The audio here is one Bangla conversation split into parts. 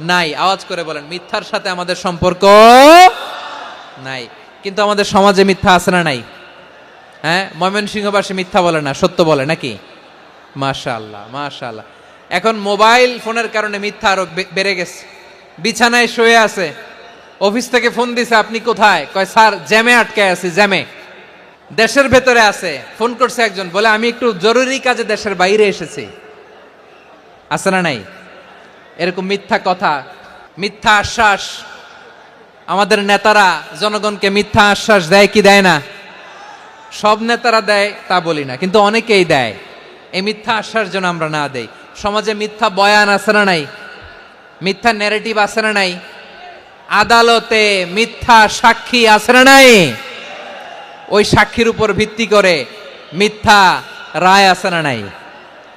নাই। আওয়াজ করে বলেন, মিথ্যার সাথে আমাদের সম্পর্ক নাই। কিন্তু আমাদের সমাজে মিথ্যা আছে না নাই? হ্যাঁ? ময়মনসিংহবাসী মিথ্যা বলে না, সত্য বলে নাকি? মাশাআল্লাহ মাশাআল্লাহ। এখন মোবাইল ফোনের কারণে মিথ্যা আরও বেড়ে গেছে। বিছানায় শুয়ে আছে। অফিস থেকে ফোন দিছে, আপনি কোথায়? কয়, স্যার, জ্যামে আটকে আছি, জ্যামে। দেশের ভেতরে আছে। ফোন করছে একজন, বলে, আমি একটু জরুরি কাজে দেশের বাইরে এসেছি। আছে না নাই? এরকম মিথ্যা কথা, মিথ্যা আশ্বাস। আমাদের নেতারা জনগণকে মিথ্যা আশ্বাস দেয় কি দেয় না? সব নেতারা দেয়, তা বলি না, কিন্তু অনেকেই দেয়। এই মিথ্যা আশ্বাস যেন আমরা না দেই। সমাজে মিথ্যা বয়ান আছে না নাই? মিথ্যা ন্যারেটিভ আছে না নাই? আদালতে মিথ্যা সাক্ষী আছে না নাই? ওই সাক্ষীর উপর ভিত্তি করে মিথ্যা রায় আছে না নাই?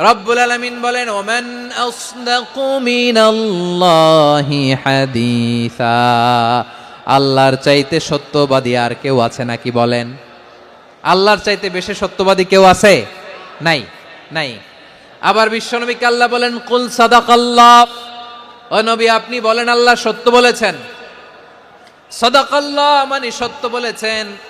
রব্বুল আলামিন বলেন, ওমান আল্লাহর চাইতে সত্যবাদী আর কেউ আছে নাকি বলেন? আল্লাহর চাইতে বেশি সত্যবাদী কেউ আছে? নাই নাই। আবার বিশ্বনবীকে আল্লাহ বলেন, কুল সাদাকাল্লাহ। ও নবী, আপনি বলেন, আল্লাহ সত্য বলেছেন। সদাকাল্লাহ মানে সত্য বলেছেন।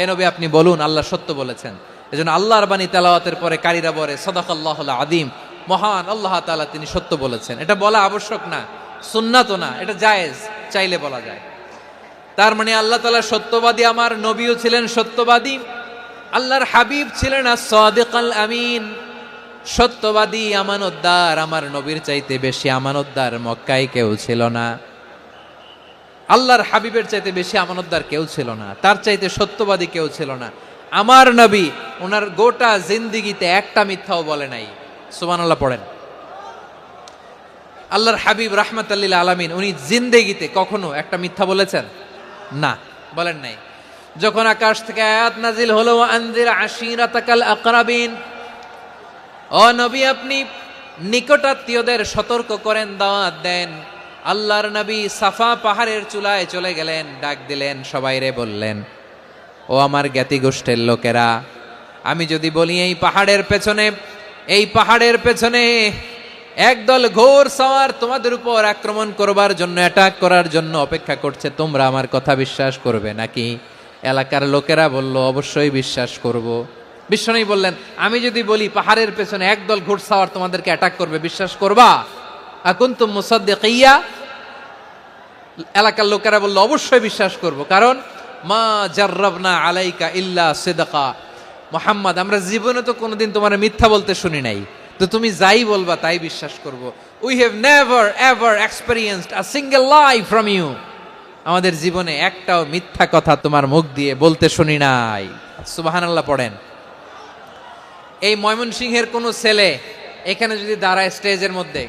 হে নবী, আপনি বলুন, আল্লাহ সত্য বলেছেন। এজন্য আল্লাহর বাণী তেলাওয়াতের পরে কারিরা বলে, সদাকাল্লাহুল আদিম মহান আল্লাহ তালা তিনি সত্য বলেছেন। এটা বলা আবশ্যক না, সুন্নাতও না, এটা জায়েজ, চাইলে বলা যায়। তার মানে আল্লাহ তালা সত্যবাদী, আমার নবীও ছিলেন সত্যবাদী, আল্লাহর হাবিব ছিলেন সাদিকাল আমিন। সত্যবাদী, আমানতদার, আমার নবীর চাইতে বেশি আমানতদার মক্কায় কেউ ছিল না। আল্লাহর হাবিবের চাইতে বেশি আমানতদার কেউ ছিল না। তার চাইতে সত্যবাদী কেউ ছিল না। আমার নবী ওনার গোটা জিন্দিগিতে একটা মিথ্যাও বলে নাই। সুবহানাল্লাহ পড়েন। আল্লাহর হাবিব রাহমাতাল্লিল আলামিন, উনি জিন্দেগিতে কখনো একটা মিথ্যা বলেছেন? না, বলেন নাই। যখন আকাশ থেকে আয়াত নাজিল হলো আনজির আশিরাতাকাল আকরাবিন ও নবী, আপনি নিকটাত্মীয়দের সতর্ক করেন, দাওয়াত দেন। আল্লাহর নবী সাফা পাহাড়ের চুলায় চলে গেলেন, ডাক দিলেন, সবাই রে বললেন, ও আমার জ্ঞাতি গোষ্ঠের লোকেরা, আমি যদি বলি এই পাহাড়ের পেছনে, এই পাহাড়ের পেছনে একদল ঘোর সওয়ার তোমাদের উপর আক্রমণ করবার জন্য অ্যাটাক করার জন্য অপেক্ষা করছে, তোমরা আমার কথা বিশ্বাস করবে নাকি? এলাকার লোকেরা বলল, অবশ্যই বিশ্বাস করব। বিশ্বনবী বললেন, আমি যদি বলি পাহাড়ের পেছনে একদল ঘোড়সাওয়ার তোমাদেরকে অ্যাটাক করবে, বিশ্বাস করবা? এখন তো মুসাদ্দিকিয়া। এলাকার লোকেরা বলল, অবশ্যই বিশ্বাস করব। কারণ, মা জার্রাবনা আলাইকা ইল্লা সিদাকা। মোহাম্মদ, আমরা জীবনে তো কোনোদিন তোমার মিথ্যা বলতে শুনি নাই। তো তুমি যাই বলবা, তাই বিশ্বাস করব। We have never ever experienced a single life from you আমাদের জীবনে একটাও মিথ্যা কথা তোমার মুখ দিয়ে বলতে শুনি নাই। সুবাহানাল্লাহ পড়েন। এই ময়মনসিংহের কোনো ছেলে এখানে যদি দাঁড়ায় স্টেজের মধ্যে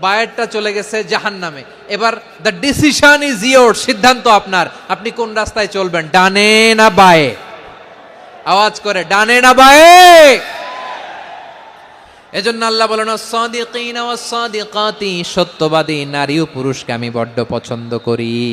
বায়েরটা চলে গেছে জাহান নামে এবার দ্য ডিসিশন ইজ ইয়োর সিদ্ধান্ত আপনার। আপনি কোন রাস্তায় চলবেন? ডানে না বায়ে? আওয়াজ করে, ডানে না বায়ে? এজন্য আল্লাহ বলেন ওয়াস সত্যবাদী নারী ও পুরুষকে আমি বড্ড পছন্দ করি।